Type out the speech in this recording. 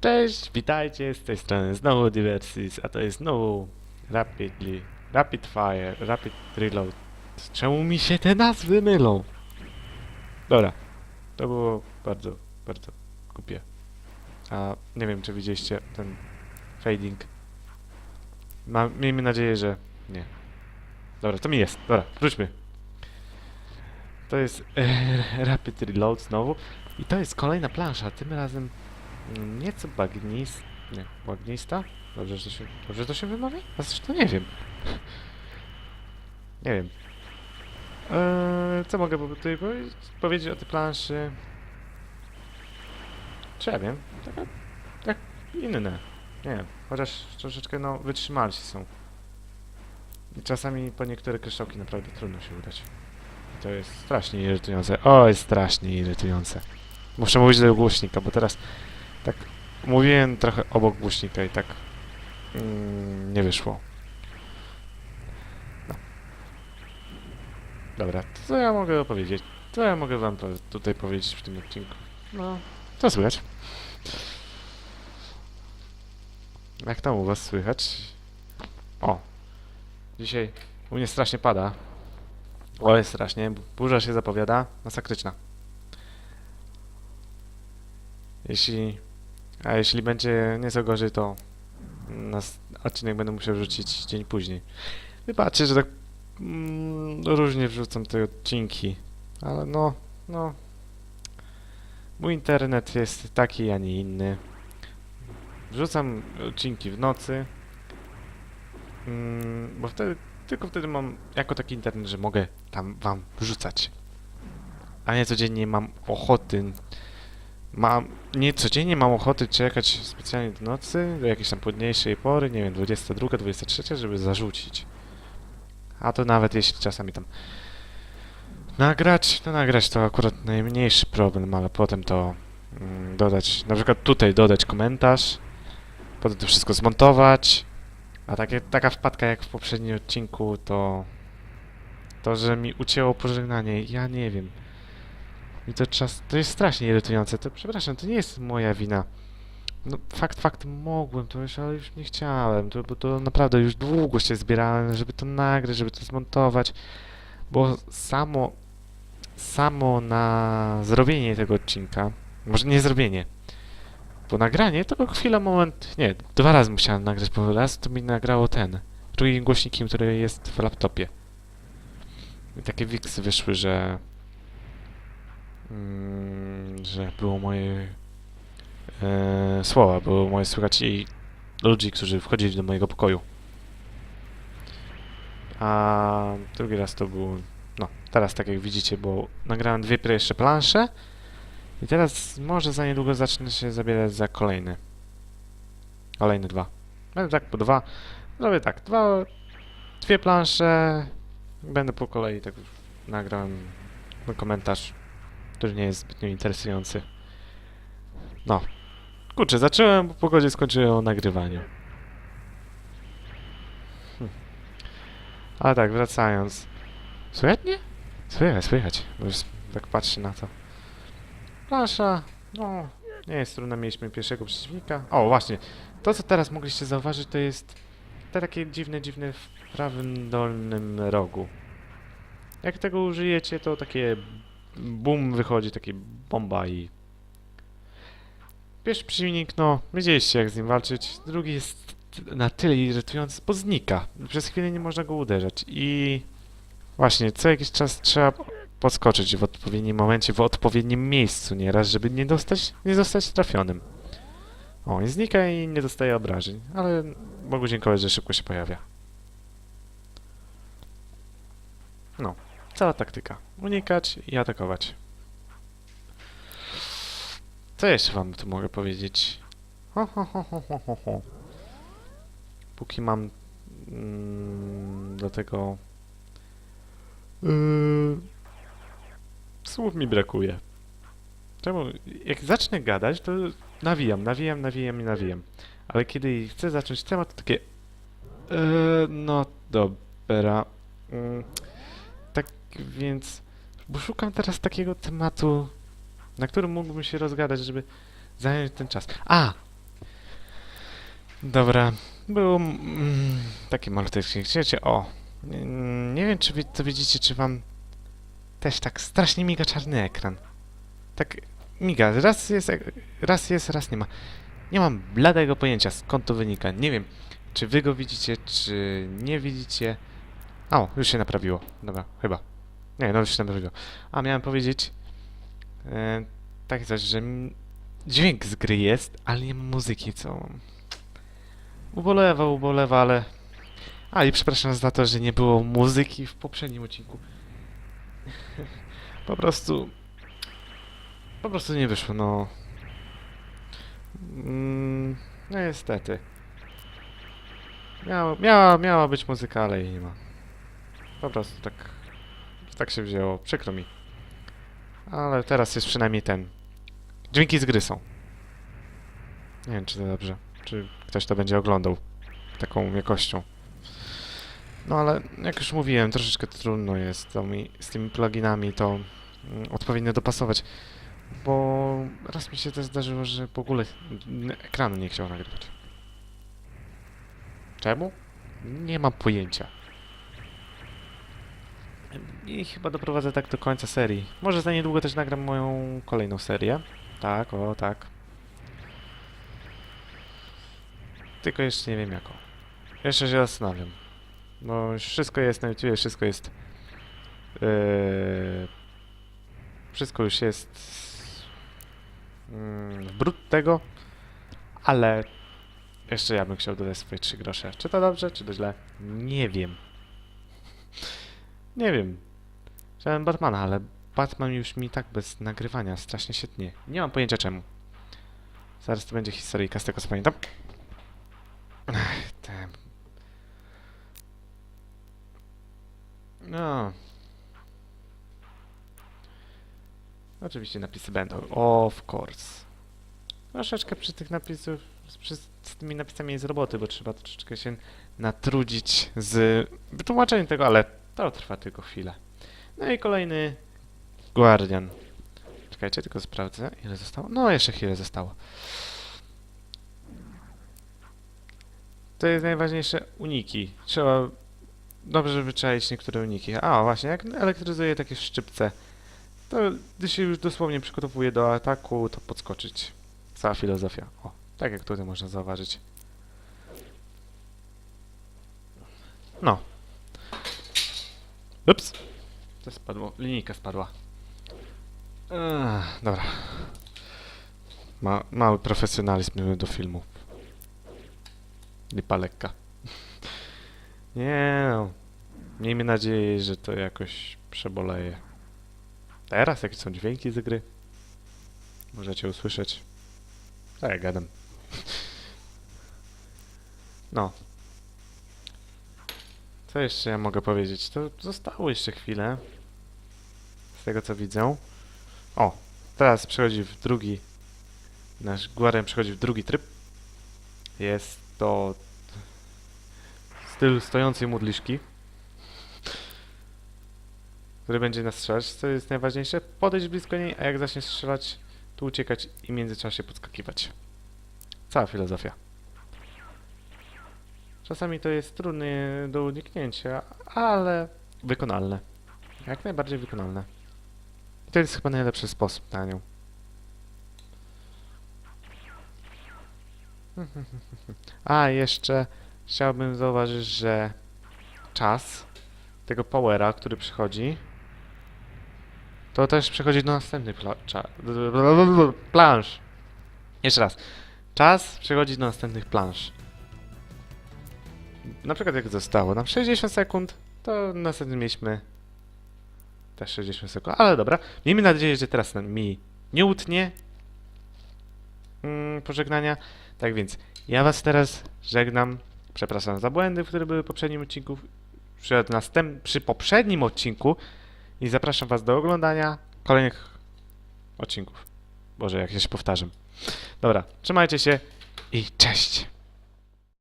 Cześć, witajcie, z tej strony znowu Diversys, a to jest znowu Rapidly, Rapid Fire, Rapid Reload. Czemu mi się te nazwy mylą? Dobra, to było bardzo, bardzo głupie. A nie wiem, czy widzieliście ten fading. Ma, miejmy nadzieję, że nie. Dobra, to mi jest. Dobra, wróćmy. To jest e, Rapid Reload znowu. I to jest kolejna plansza, tym razem nieco bagnis... Nie, bagnista? Dobrze, że to się, dobrze to się wymawia? A zresztą nie wiem. nie wiem. Eee, co mogę tutaj powiedzieć, o tej planszy? Czy ja wiem? Taka, tak inne. Nie wiem, chociaż troszeczkę no wytrzymalsi są. I czasami po niektóre kryształki naprawdę trudno się udać. I to jest strasznie irytujące. O, jest strasznie irytujące. Muszę mówić do głośnika, bo teraz tak mówiłem trochę obok głośnika i tak mm, nie wyszło. No. Dobra, to co ja mogę opowiedzieć? Co ja mogę wam tutaj powiedzieć w tym odcinku? No, co słychać? Jak tam u was słychać? O, dzisiaj u mnie strasznie pada. O, jest strasznie, burza się zapowiada, masakryczna. Jeśli, a jeśli będzie nieco gorzej, to nas odcinek będę musiał wrzucić dzień później. Wybaczcie, że tak mm, różnie wrzucam te odcinki, ale no, no, mój internet jest taki, a nie inny. Wrzucam odcinki w nocy, mm, bo wtedy, tylko wtedy mam jako taki internet, że mogę tam wam wrzucać. A nie codziennie mam ochoty Mam, nie codziennie mam ochoty czekać specjalnie do nocy, do jakiejś tam późniejszej pory, nie wiem, 22, 23, żeby zarzucić. A to nawet jeśli czasami tam nagrać, no nagrać to akurat najmniejszy problem, ale potem to mm, dodać, na przykład tutaj dodać komentarz, potem to wszystko zmontować, a takie, taka wpadka jak w poprzednim odcinku to to, że mi ucięło pożegnanie, ja nie wiem. I to czas, to jest strasznie irytujące. To przepraszam, to nie jest moja wina. No fakt, fakt, mogłem to już, ale już nie chciałem, to, bo to naprawdę już długo się zbierałem, żeby to nagrać, żeby to zmontować, bo samo, samo na zrobienie tego odcinka, może nie zrobienie, bo nagranie to chwila, moment, nie, dwa razy musiałem nagrać, bo raz to mi nagrało ten, drugim głośnikiem, który jest w laptopie. I takie wiksy wyszły, że że było moje e, słowa, było moje słychać i ludzi, którzy wchodzili do mojego pokoju. A drugi raz to był, no, teraz tak jak widzicie, bo nagrałem dwie pierwsze plansze i teraz może za niedługo zacznę się zabierać za kolejne. Kolejne dwa. Będę tak po dwa. Zrobię tak, dwa, dwie plansze. Będę po kolei tak nagrałem komentarz który nie jest zbytnio interesujący. No. Kurczę, zacząłem, bo po godzinie skończyłem o nagrywaniu. Hm. Ale tak, wracając. Słychać mnie? Słychać, słychać. Bo już tak patrzę na to. Plansza, no, nie jest trudna. Mieliśmy pierwszego przeciwnika. O, właśnie. To, co teraz mogliście zauważyć, to jest te takie dziwne, dziwne w prawym dolnym rogu. Jak tego użyjecie, to takie bum wychodzi, takie bomba i... Pierwszy przeciwnik, no, wiedzieliście jak z nim walczyć. Drugi jest na tyle irytujący, bo znika. Przez chwilę nie można go uderzać i... Właśnie, co jakiś czas trzeba podskoczyć w odpowiednim momencie, w odpowiednim miejscu nieraz, żeby nie dostać, nie zostać trafionym. O, i znika i nie dostaje obrażeń, ale Bogu dziękować, że szybko się pojawia. No, cała taktyka. Unikać i atakować. Co jeszcze wam tu mogę powiedzieć? Ho. Póki mam mm, do tego... Yy, słów mi brakuje. Czemu? Jak zacznę gadać, to nawijam, nawijam, nawijam i nawijam. Ale kiedy chcę zacząć temat, to takie... Yy, no dobra. Mm, tak więc... Bo szukam teraz takiego tematu, na którym mógłbym się rozgadać, żeby zająć ten czas. A! Dobra, był mm, taki maluteczki. Wiecie, o, nie, nie wiem czy wy to widzicie, czy wam też tak strasznie miga czarny ekran. Tak miga, raz jest, ek- raz jest, raz nie ma. Nie mam bladego pojęcia skąd to wynika. Nie wiem, czy wy go widzicie, czy nie widzicie. O, już się naprawiło. Dobra, chyba. Nie, no już się naprawiło. A, miałem powiedzieć e, takie coś, że dźwięk z gry jest, ale nie ma muzyki, co... Ubolewa, ubolewa, ale... A, i przepraszam za to, że nie było muzyki w poprzednim odcinku. po prostu... Po prostu nie wyszło, no... Mm, no niestety. Miała, miała, miała być muzyka, ale jej nie ma. Po prostu tak... Tak się wzięło, przykro mi. Ale teraz jest przynajmniej ten. Dźwięki z gry są. Nie wiem, czy to dobrze. Czy ktoś to będzie oglądał taką jakością. No ale jak już mówiłem, troszeczkę trudno jest to mi, z tymi pluginami to mm, odpowiednio dopasować. Bo raz mi się też zdarzyło, że w ogóle ekranu nie chciał nagrywać. Czemu? Nie mam pojęcia. I chyba doprowadzę tak do końca serii. Może za niedługo też nagram moją kolejną serię. Tak, o tak. Tylko jeszcze nie wiem jaką. Jeszcze się zastanawiam. Bo już wszystko jest na YouTube, wszystko jest... Yy, wszystko już jest... Yy, brud tego. Ale... Jeszcze ja bym chciał dodać swoje trzy grosze. Czy to dobrze, czy to źle? Nie wiem. Nie wiem. Chciałem Batmana, ale Batman już mi tak bez nagrywania strasznie się tnie. Nie mam pojęcia czemu. Zaraz to będzie historyjka z tego co pamiętam. Ech, te... No. Oczywiście napisy będą. Of course. Troszeczkę przy tych napisów, przy, z tymi napisami jest roboty, bo trzeba troszeczkę się natrudzić z wytłumaczeniem tego, ale to trwa tylko chwilę. No i kolejny Guardian. Czekajcie, tylko sprawdzę, ile zostało. No, jeszcze chwilę zostało. To jest najważniejsze uniki. Trzeba dobrze wyczaić niektóre uniki. A, właśnie, jak elektryzuje takie szczypce, to gdy się już dosłownie przygotowuje do ataku, to podskoczyć. Cała filozofia. O, tak jak tutaj można zauważyć. No. Ups. To spadło. Linijka spadła. Ech, dobra. Ma, mały profesjonalizm do filmu. Lipa lekka. Nie no. Miejmy nadzieję, że to jakoś przeboleje. Teraz jakie są dźwięki z gry? Możecie usłyszeć. Tak jak gadam. No. Co jeszcze ja mogę powiedzieć? To zostało jeszcze chwilę. Z tego co widzę. O, teraz przechodzi w drugi. Nasz Guardian przechodzi w drugi tryb. Jest to styl stojącej modliszki. Który będzie nas strzelać. Co jest najważniejsze? Podejść blisko niej, a jak zacznie strzelać, tu uciekać i w międzyczasie podskakiwać. Cała filozofia. Czasami to jest trudne do uniknięcia, ale wykonalne. Jak najbardziej wykonalne. I to jest chyba najlepszy sposób na nią. A, jeszcze chciałbym zauważyć, że czas tego powera, który przychodzi, to też przechodzi do następnych pla plansz. Jeszcze raz. Czas przechodzi do następnych plansz. Na przykład jak zostało nam 60 sekund, to następnym mieliśmy też 60 sekund. Ale dobra, miejmy nadzieję, że teraz mi nie utnie mm, pożegnania. Tak więc ja was teraz żegnam. Przepraszam za błędy, które były w poprzednim odcinku. Przy, następ, przy poprzednim odcinku i zapraszam was do oglądania kolejnych odcinków. Boże, jak ja się powtarzam. Dobra, trzymajcie się i cześć!